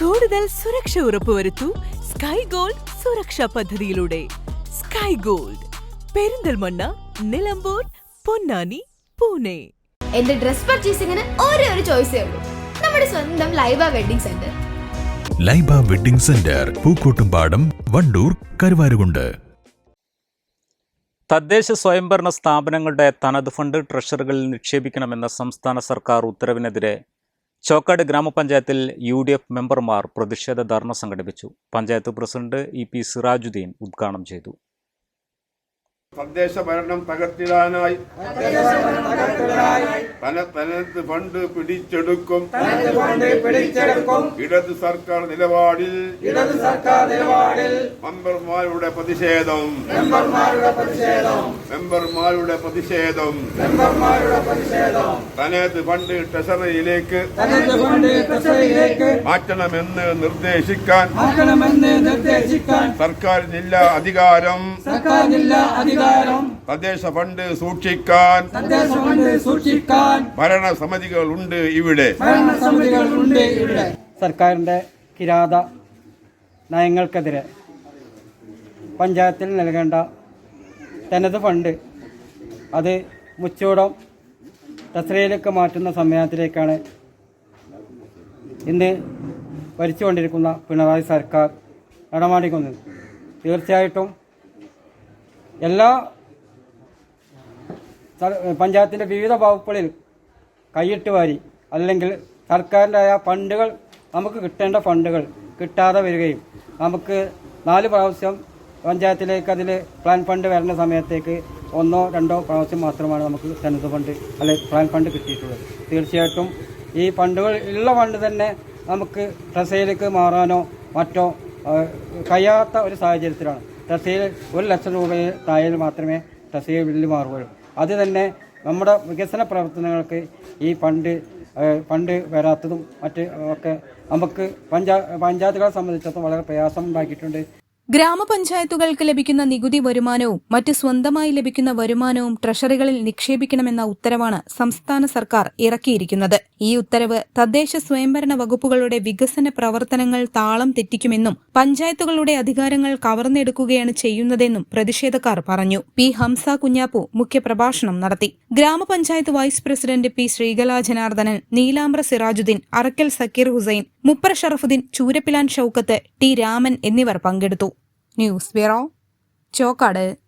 കൂടുതൽ സുരക്ഷ ഉറപ്പുവരുത്തൂ sky gold സുരക്ഷാ പദ്ധതിയിലൂടെ. Sky gold Perinthalmanna Nilambur Ponnani Pune. എന്റെ ഡ്രസ് പർച്ചേസിംഗിന് ഒരേ ഒരു ചോയ്സേ ഉള്ളൂ. നമ്മുടെ സ്വന്തം Laiba wedding centre Laiba wedding centre Pookkottumpadam Wandoor Karuvarakundu. തദ്ദേശ സ്വയംഭരണ സ്ഥാപനങ്ങളുടെ തനത് ഫണ്ട് ട്രഷറികളിൽ നിക്ഷേപിക്കണമെന്ന സംസ്ഥാന സർക്കാർ ഉത്തരവിനെതിരെ ചോക്കാട് ഗ്രാമപഞ്ചായത്തിൽ യു ഡി എഫ് മെമ്പർമാർ പ്രതിഷേധ ധർണ സംഘടിപ്പിച്ചു. Panchayat president E P Sirajuddin ഉദ്ഘാടനം ചെയ്തു. തദ്ദേശ ഭരണം തകർത്തിടാനായി. തന തനത് ഫണ്ട് പിടിച്ചെടുക്കും. ഇടത് സർക്കാർ നിലപാടിൽ. ഇടത് സർക്കാർ നിലപാടിൽ. മെമ്പർമാരുടെ പ്രതിഷേധം. മെമ്പർമാരുടെ പ്രതിഷേധം. മെമ്പർമാരുടെ പ്രതിഷേധം. മെമ്പർമാരുടെ പ്രതിഷേധം. തനത് ഫണ്ട് ട്രഷറിയിലേക്ക് തനത് ഫണ്ട് ട്രഷറിയിലേക്ക് മാറ്റണമെന്ന് നിർദ്ദേശിക്കാൻ മാറ്റണമെന്ന് നിർദ്ദേശിക്കാൻ സർക്കാർ ജില്ലാ അധികാരം. സർക്കാരിനില്ല അധികാരം. തദ്ദേശ ഫണ്ട് സൂക്ഷിക്കാൻ. തദ്ദേശ ഫണ്ട് സൂക്ഷിക്കാൻ. ഭരണസമിതികളുണ്ട് ഇവിടെ. ഭരണസമിതികൾ ഉണ്ട് ഇവിടെ. സർക്കാരിന്റെ കിരാത നയങ്ങൾക്കെതിരെ പഞ്ചായത്തിൽ നൽകേണ്ട തനത് ഫണ്ട് അത് മുച്ചൂടം തസ്രയിലേക്ക് മാറ്റുന്ന സമയത്തിലേക്കാണ് ഇന്ന് ഭരിച്ചുകൊണ്ടിരിക്കുന്ന പിണറായി സർക്കാർ നടമാടിക്കുന്നത്. തീർച്ചയായിട്ടും എല്ലാ പഞ്ചായത്തിന്റെ വിവിധ വകുപ്പുകളിൽ കൈയിട്ട് വാരി അല്ലെങ്കിൽ സർക്കാരിന്റെ ആ ഫണ്ടുകൾ നമുക്ക് കിട്ടേണ്ട ഫണ്ടുകൾ കിട്ടാതെ വരികയും നമുക്ക് നാല് പ്രാവശ്യം പഞ്ചായത്തിലേക്ക് അതിൽ പ്ലാൻ ഫണ്ട് വരുന്ന സമയത്തേക്ക് ഒന്നോ രണ്ടോ പ്രാവശ്യം മാത്രമാണ് നമുക്ക് സെനത് ഫണ്ട് അല്ലെ പ്ലാൻ ഫണ്ട് കിട്ടിയിട്ടുള്ളത്. തീർച്ചയായിട്ടും ഈ ഫണ്ടുകൾ ഉള്ള ഫണ്ട് തന്നെ നമുക്ക് ട്രസയിലേക്ക് മാറാനോ മറ്റോ കഴിയാത്ത ഒരു സാഹചര്യത്തിലാണ്. ട്രസയിൽ ഒരു ലക്ഷം രൂപയിൽ താഴെ മാത്രമേ ട്രസയിൽ ബില്ല് മാറുകയുള്ളൂ. അത് തന്നെ നമ്മുടെ വികസന പ്രവർത്തനങ്ങൾക്ക് ഈ ഫണ്ട് ഫണ്ട് വരാത്തതും മറ്റ് ഒക്കെ നമുക്ക് പഞ്ചാ പഞ്ചായത്തുകളെ സംബന്ധിച്ചിടത്തോളം വളരെ പ്രയാസം ഉണ്ടാക്കിയിട്ടുണ്ട് ഗ്രാമപഞ്ചായത്തുകൾക്ക് ലഭിക്കുന്ന നികുതി വരുമാനവും മറ്റ് സ്വന്തമായി ലഭിക്കുന്ന വരുമാനവും ട്രഷറികളിൽ നിക്ഷേപിക്കണമെന്ന ഉത്തരവാണ് സംസ്ഥാന സർക്കാർ ഇറക്കിയിരിക്കുന്നത്. ഈ ഉത്തരവ് തദ്ദേശ സ്വയംഭരണ വകുപ്പുകളുടെ വികസന പ്രവർത്തനങ്ങൾ താളം തെറ്റിക്കുമെന്നും പഞ്ചായത്തുകളുടെ അധികാരങ്ങൾ കവർന്നെടുക്കുകയാണ് ചെയ്യുന്നതെന്നും പ്രതിഷേധക്കാർ പറഞ്ഞു. പി ഹംസ കുഞ്ഞാപ്പു മുഖ്യപ്രഭാഷണം നടത്തി. ഗ്രാമപഞ്ചായത്ത് vice president P Sreekala Janardhanan Neelambra Sirajuddin Arakkal Sakir Hussain Mupra Sharafuddin Choorappilan Shoukath T Raman എന്നിവർ പങ്കെടുത്തു. News bureau Chokkad.